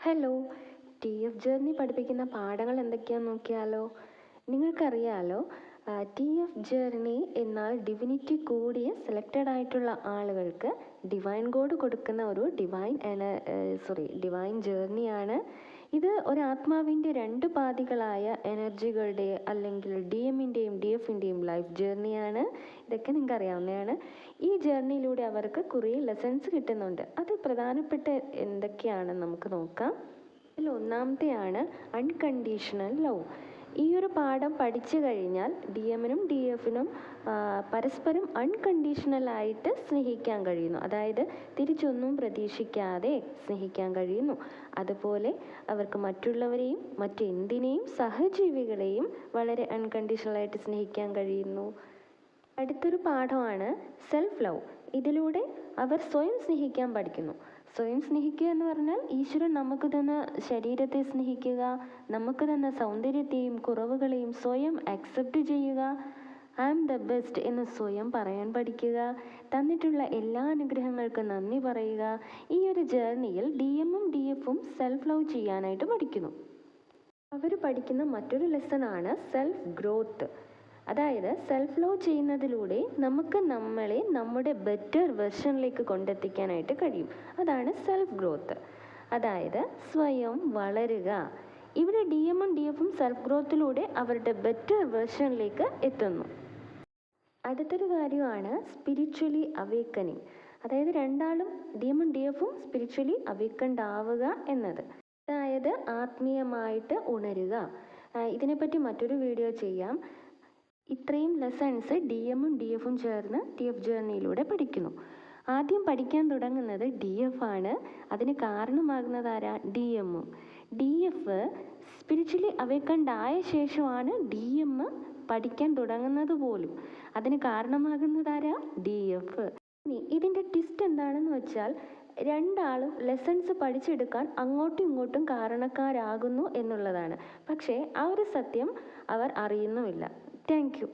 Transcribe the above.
Hello T F journey പഠിപ്പിക്കുന്ന പാഠങ്ങൾ എന്തൊക്കെയാണെന്ന് നോക്കിയാലോ? നിങ്ങൾക്കറിയാലോ ടി എഫ് ജേർണി എന്നാൽ ഡിവിനിറ്റി കൂടിയ സെലക്റ്റഡ് ആയിട്ടുള്ള ആളുകൾക്ക് ഡിവൈൻ കോഡ് കൊടുക്കുന്ന ഒരു ഡിവൈൻ സോറി ഡിവൈൻ ജേർണിയാണ് ഇത് ഒരാത്മാവിന്റെ രണ്ട് പാതികളായ എനർജികളുടെ അല്ലെങ്കിൽ ഡി എമ്മിന്റെയും ഡി എഫിന്റെയും ലൈഫ് ജേർണിയാണ്. ഇതൊക്കെ നിങ്ങൾക്ക് അറിയാവുന്നതാണ് ഈ ജേർണിയിലൂടെ അവർക്ക് കുറേ ലെസൺസ് കിട്ടുന്നുണ്ട്. അത് പ്രധാനപ്പെട്ട എന്തൊക്കെയാണെന്ന് നമുക്ക് നോക്കാം. ഇതിൽ ഒന്നാമത്തെയാണ് അൺകണ്ടീഷണൽ ലവ് ഈ ഒരു പാഠം പഠിച്ചു കഴിഞ്ഞാൽ ഡി എമ്മിനും ഡി എഫിനും പരസ്പരം അൺകണ്ടീഷണലായിട്ട് സ്നേഹിക്കാൻ കഴിയുന്നു. അതായത് തിരിച്ചൊന്നും പ്രതീക്ഷിക്കാതെ സ്നേഹിക്കാൻ കഴിയുന്നു. അതുപോലെ അവർക്ക് മറ്റുള്ളവരെയും മറ്റെന്തിനേയും സഹജീവികളെയും വളരെ അൺകണ്ടീഷണലായിട്ട് സ്നേഹിക്കാൻ കഴിയുന്നു. അടുത്തൊരു പാഠമാണ് സെൽഫ് ലവ് ഇതിലൂടെ അവർ സ്വയം സ്നേഹിക്കാൻ പഠിക്കുന്നു. സ്വയം സ്നേഹിക്കുക എന്ന് പറഞ്ഞാൽ ഈശ്വരൻ നമുക്ക് തന്ന ശരീരത്തെ സ്നേഹിക്കുക നമുക്ക് തന്ന സൗന്ദര്യത്തെയും കുറവുകളെയും സ്വയം അക്സെപ്റ്റ് ചെയ്യുക. ഐ ആം ദ ബെസ്റ്റ് എന്ന് സ്വയം പറയാൻ പഠിക്കുക. തന്നിട്ടുള്ള എല്ലാ അനുഗ്രഹങ്ങൾക്കും നന്ദി പറയുക. ഈ ഒരു ജേർണിയിൽ ഡി എമ്മും ഡി എഫും സെൽഫ് ലവ് ചെയ്യാനായിട്ട് പഠിക്കുന്നു. അവർ പഠിക്കുന്ന മറ്റൊരു ലെസൺ ആണ് സെൽഫ് ഗ്രോത്ത് അതായത് സെൽഫ് ലോ ചെയ്യുന്നതിലൂടെ നമുക്ക് നമ്മളെ നമ്മുടെ ബെറ്റർ വെർഷനിലേക്ക് കൊണ്ടെത്തിക്കാനായിട്ട് കഴിയും. അതാണ് സെൽഫ് ഗ്രോത്ത് അതായത് സ്വയം വളരുക. ഇവിടെ ഡി എമ്മും ഡി എഫും സെൽഫ് ഗ്രോത്തിലൂടെ അവരുടെ ബെറ്റർ വെർഷനിലേക്ക് എത്തുന്നു. അടുത്തൊരു കാര്യമാണ് സ്പിരിച്വലി അവേക്കനിങ് അതായത് രണ്ടാളും ഡി എമ്മും ഡി എഫും സ്പിരിച്വലി അവേക്കൻഡ് ആവുക എന്നത്. അതായത് ആത്മീയമായിട്ട് ഉണരുക. ഇതിനെപ്പറ്റി മറ്റൊരു വീഡിയോ ചെയ്യാം. ഇത്രയും ലെസൺസ് ഡി എമ്മും ഡി എഫും ചേർന്ന് ടി എഫ് ജേർണിയിലൂടെ പഠിക്കുന്നു. ആദ്യം പഠിക്കാൻ തുടങ്ങുന്നത് ഡി എഫ് ആണ്. അതിന് കാരണമാകുന്നത് ആരാ? ഡി എമ്മും ഡി എഫ് സ്പിരിച്വലി അവേക്കൻഡ് ആയ ശേഷമാണ് ഡി എം പഠിക്കാൻ തുടങ്ങുന്നത് പോലും. അതിന് കാരണമാകുന്നത് ആരാ? ഡി എഫ് ഇതിന്റെ ട്വിസ്റ്റ് എന്താണെന്ന് വെച്ചാൽ രണ്ടാളും ലെസൺസ് പഠിച്ചെടുക്കാൻ അങ്ങോട്ടും ഇങ്ങോട്ടും കാരണക്കാരാകുന്നു എന്നുള്ളതാണ്. പക്ഷേ ആ ഒരു സത്യം അവർ അറിയുന്നുമില്ല. தேங்க்யூ